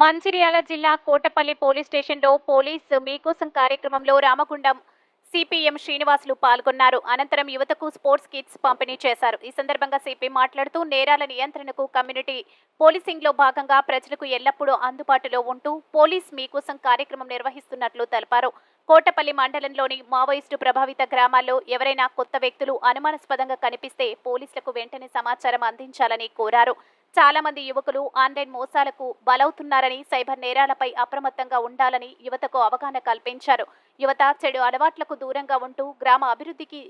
మంచిర్యాల జిల్లా కోటపల్లి పోలీస్ స్టేషన్లో పోలీస్ మీకోసం కార్యక్రమంలో రామగుండం సిపిఎం శ్రీనివాసులు పాల్గొన్నారు. అనంతరం యువతకు స్పోర్ట్స్ కిట్స్ పంపిణీ చేశారు. ఈ సందర్భంగా సిపి మాట్లాడుతూ నేరాల నియంత్రణకు కమ్యూనిటీ పోలీసింగ్లో భాగంగా ప్రజలకు ఎల్లప్పుడూ అందుబాటులో ఉంటూ పోలీస్ మీకోసం కార్యక్రమం నిర్వహిస్తున్నట్లు తెలిపారు. కోటపల్లి మండలంలోని మావోయిస్టు ప్రభావిత గ్రామాల్లో ఎవరైనా కొత్త వ్యక్తులు అనుమానాస్పదంగా కనిపిస్తే పోలీసులకు వెంటనే సమాచారం అందించాలని కోరారు. చాలా మంది యువకులు ఆన్లైన్ మోసాలకు బలవుతున్నారని సైబర్ నేరాలపై అప్రమత్తంగా ఉండాలని యువతకు అవగాహన కల్పించారు. యువత చెడు అలవాట్లకు దూరంగా ఉంటూ గ్రామ అభివృద్ధికి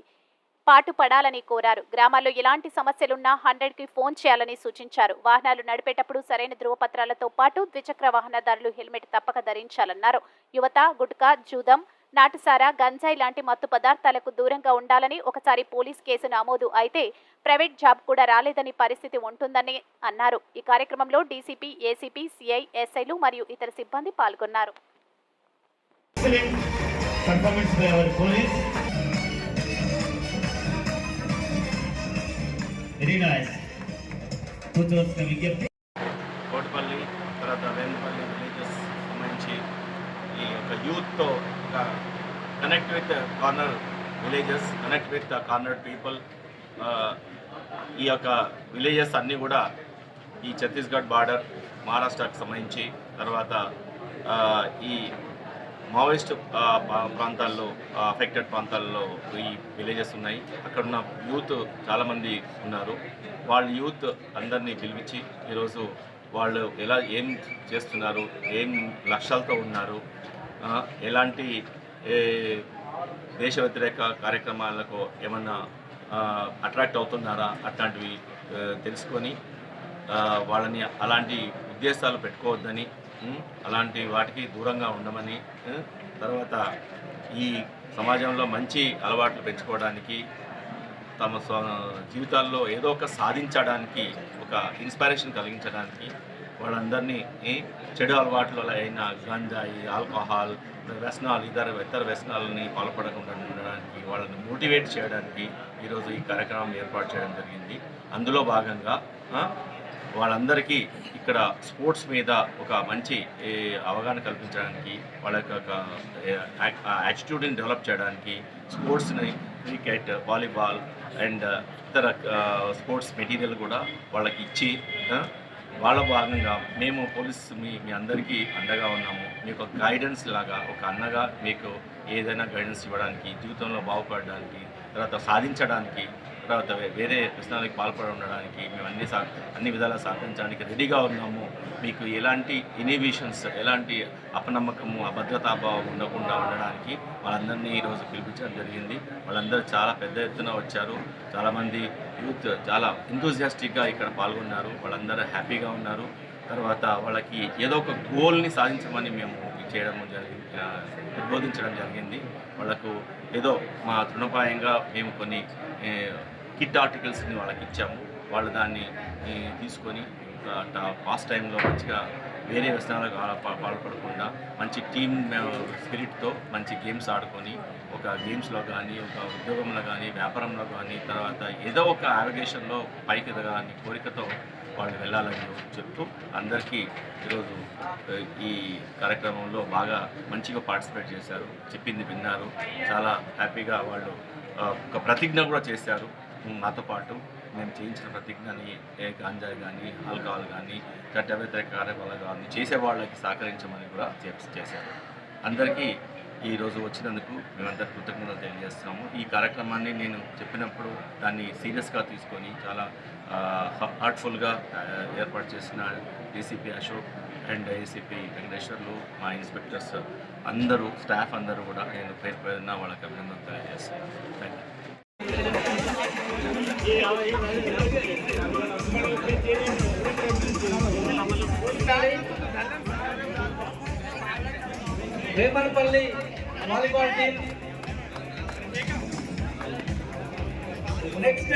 పాటుపడాలని కోరారు. గ్రామాల్లో ఎలాంటి సమస్యలున్నా హండ్రెడ్కి ఫోన్ చేయాలని సూచించారు. వాహనాలు నడిపేటప్పుడు సరైన ధృవపత్రాలతో పాటు ద్విచక్ర వాహనదారులు హెల్మెట్ తప్పక ధరించాలన్నారు. యువత గుట్కా జూదం నాటుసారా గంజాయి లాంటి మత్తు పదార్థాలకు దూరంగా ఉండాలని ఒకసారి పోలీస్ కేసు నమోదు అయితే ప్రైవేట్ జాబ్ కూడా రాలేదని పరిస్థితి ఉంటుందని అన్నారు. ఈ కార్యక్రమంలో డీసీపీ ఏసీపీ సిఐ ఎస్ఐలు మరియు ఇతర సిబ్బంది పాల్గొన్నారు. కోటిపల్లి తర్వాత వేంపల్లి విలేజెస్ సంబంధించి ఈ యొక్క యూత్తో ఒక connect with corner villages connect with corner people ఈ యొక్క విలేజెస్ అన్నీ కూడా ఈ ఛత్తీస్గఢ్ బార్డర్ మహారాష్ట్రకు సంబంధించి తర్వాత ఈ మావోయిస్ట్ ప్రాంతాల్లో అఫెక్టెడ్ ప్రాంతాల్లో ఈ విలేజెస్ ఉన్నాయి. అక్కడ ఉన్న యూత్ చాలామంది ఉన్నారు. వాళ్ళ యూత్ అందరినీ పిలిపించి ఈరోజు వాళ్ళు ఎలా ఏం చేస్తున్నారు ఏం లక్ష్యాలతో ఉన్నారు ఎలాంటి దేశ వ్యతిరేక కార్యక్రమాలకు ఏమన్నా అట్రాక్ట్ అవుతున్నారా అట్లాంటివి తెలుసుకొని వాళ్ళని అలాంటి ఉద్దేశాలు పెట్టుకోవద్దని అలాంటి వాటికి దూరంగా ఉండమని తర్వాత ఈ సమాజంలో మంచి అలవాట్లు పెంచుకోవడానికి తమ జీవితాల్లో ఏదో ఒక సాధించడానికి ఒక ఇన్స్పిరేషన్ కలిగించడానికి వాళ్ళందరినీ చెడు అలవాట్లు అయిన గంజాయి ఆల్కహాల్ వ్యసనాలు ఇతర ఇతర వ్యసనాలని పాల్పడకుండా ఉండడానికి వాళ్ళని మోటివేట్ చేయడానికి ఈరోజు ఈ కార్యక్రమం ఏర్పాటు చేయడం జరిగింది. అందులో భాగంగా వాళ్ళందరికీ ఇక్కడ స్పోర్ట్స్ మీద ఒక మంచి అవగాహన కల్పించడానికి వాళ్ళ యొక్క ఒక, యాటిట్యూడ్ని డెవలప్ చేయడానికి స్పోర్ట్స్ని క్రికెట్ వాలీబాల్ అండ్ ఇతర స్పోర్ట్స్ మెటీరియల్ కూడా వాళ్ళకి ఇచ్చి వాళ్ళ భాగంగా మేము పోలీస్ మీ మీ అందరికీ అండగా ఉన్నాము. మీకు ఒక గైడెన్స్ లాగా ఒక అన్నగా మీకు ఏదైనా గైడెన్స్ ఇవ్వడానికి జీవితంలో బాగుపడడానికి తర్వాత సాధించడానికి తర్వాత వేరే ప్రశ్నలకు పాల్పడి ఉండడానికి మేము అన్ని సా అన్ని విధాలా సహకరించడానికి రెడీగా ఉన్నాము. మీకు ఎలాంటి ఇనిబిషన్స్ ఎలాంటి అపనమ్మకము అభద్రతాభావం ఉండకుండా ఉండడానికి వాళ్ళందరినీ ఈరోజు పిలిపించడం జరిగింది. వాళ్ళందరూ చాలా పెద్ద ఎత్తున వచ్చారు. చాలామంది యూత్ చాలా ఎంతూజియాస్టిక్గా ఇక్కడ పాల్గొన్నారు. వాళ్ళందరూ హ్యాపీగా ఉన్నారు. తర్వాత వాళ్ళకి ఏదో ఒక గోల్ని సాధించమని మేము చేయడం జరిగింది ఉద్బోధించడం జరిగింది. వాళ్ళకు ఏదో మా తృణపాయంగా మేము కొన్ని కిట్ ఆర్టికల్స్ని వాళ్ళకి ఇచ్చాము. వాళ్ళు దాన్ని తీసుకొని పాస్ట్ టైంలో మంచిగా వేరే వ్యసనాలకు పాల్పడకుండా మంచి టీమ్ స్పిరిట్తో మంచి గేమ్స్ ఆడుకొని ఒక గేమ్స్లో కానీ ఒక ఉద్యోగంలో కానీ వ్యాపారంలో కానీ తర్వాత ఏదో ఒక ఆరోగేషన్లో పైకి ఎదగాలని కోరికతో వాళ్ళు వెళ్ళాలని చెప్తూ అందరికీ ఈరోజు ఈ కార్యక్రమంలో బాగా మంచిగా పార్టిసిపేట్ చేశారు. చెప్పింది విన్నారు. చాలా హ్యాపీగా వాళ్ళు ఒక ప్రతిజ్ఞ కూడా చేశారు. Hmm. నాతో మాతో పాటు మేము చేయించిన ప్రతిజ్ఞని ఏ గాంజాయి కానీ ఆల్కహాల్ కానీ చట్ట వ్యతిరేక కార్యక్రమాలు కానీ చేసే వాళ్ళకి సహకరించమని కూడా చెప్- చేశారు. అందరికీ ఈరోజు వచ్చినందుకు మేమందరూ కృతజ్ఞతలు తెలియజేస్తున్నాము. ఈ కార్యక్రమాన్ని నేను చెప్పినప్పుడు దాన్ని సీరియస్గా తీసుకొని చాలా హార్ట్ఫుల్గా ఏర్పాటు చేసిన DCP Ashok and ACP Venkateswarlu మా ఇన్స్పెక్టర్స్ అందరూ స్టాఫ్ అందరూ కూడా నేను పేరు పేరున వాళ్ళకి అభినందనలు తెలియజేస్తున్నాను. Vemanapalli volleyball team. నెక్స్ట్